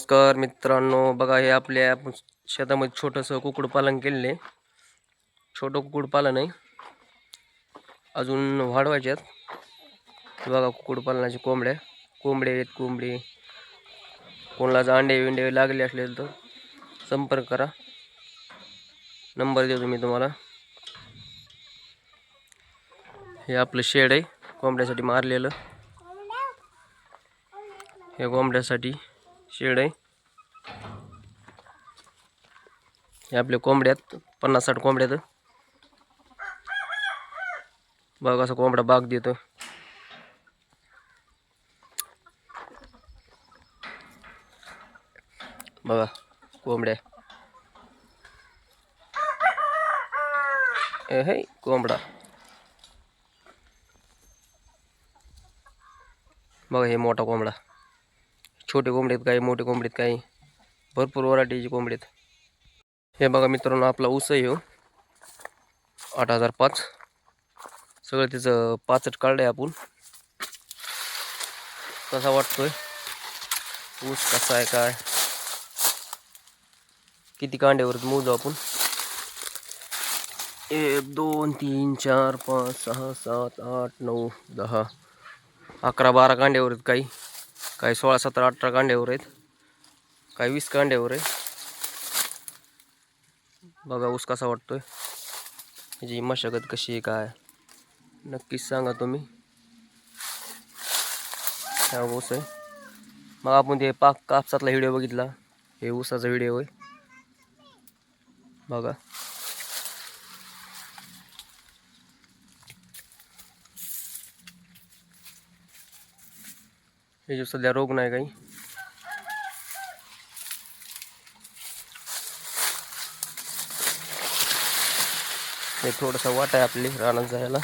नमस्कार मित्रांनो बघा हे आपल्या शेतामध्ये छोटंसं कुक्कुटपालन केलेलं आहे. छोटं कुक्कुटपालन आहे. अजून वाढवायच्यात आहेत. बघा कुक्कुटपालनाची कोंबड्या. कोंबडे आहेत कोंबडी. कोणाला जर अंडे विंडे लागले असले तर संपर्क करा. नंबर देतो मी तुम्हाला. हे आपलं शेड आहे कोंबड्यासाठी मारलेलं. हे कोंबड्यासाठी शेड आहे. हे आपल्या कोंबड्यात पन्नास साठ कोंबड्यात बघा असा कोंबडा बाग देतो बघा कोंबड्या. हे कोंबडा. बघा हे मोठा कोंबडा. छोटे कोंबडे आहेत काही मोठे कोंबडीत काही भरपूर वरायटीचे कोंबडीत. आहेत हे बघा मित्रांनो आपला ऊस आहे हो. आठ हजार पाच. सगळं त्याचं पाचट काढलं आहे आपण. कसा वाटतोय? ऊस कसा आहे काय? किती कांड्यावर मोजू आपण? एक दोन तीन चार पाच सहा सात आठ नऊ दहा. अकरा बारा कांड्यावर काही. काही सोळा सतरा अठरा कांड्यावर आहेत. काही वीस कांड्यावर आहे. बघा ऊस कसा वाटतोय. त्याची मशागत कशी आहे काय? नक्कीच सांगा तुम्ही. हा ऊस आहे. मग आपण ते पाक कापसातला व्हिडिओ बघितला. हे ऊसाचा व्हिडिओ आहे. बघा. हे जो सध्या रोग नाही काही. हे थोडासा वाट आहे आपली रानात जायला.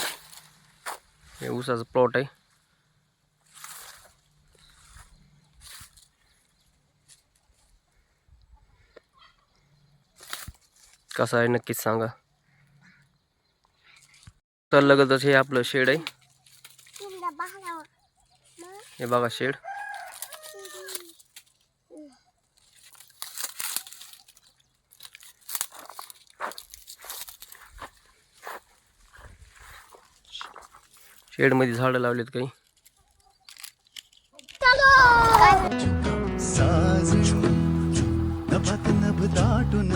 हे ऊसाचं प्लॉट आहे. कसं आहे नक्कीच सांगा. तर लगतच हे आपलं शेड आहे. हे बघा शेड. शेडमध्ये झाड लावलेत काही. साजू दाटून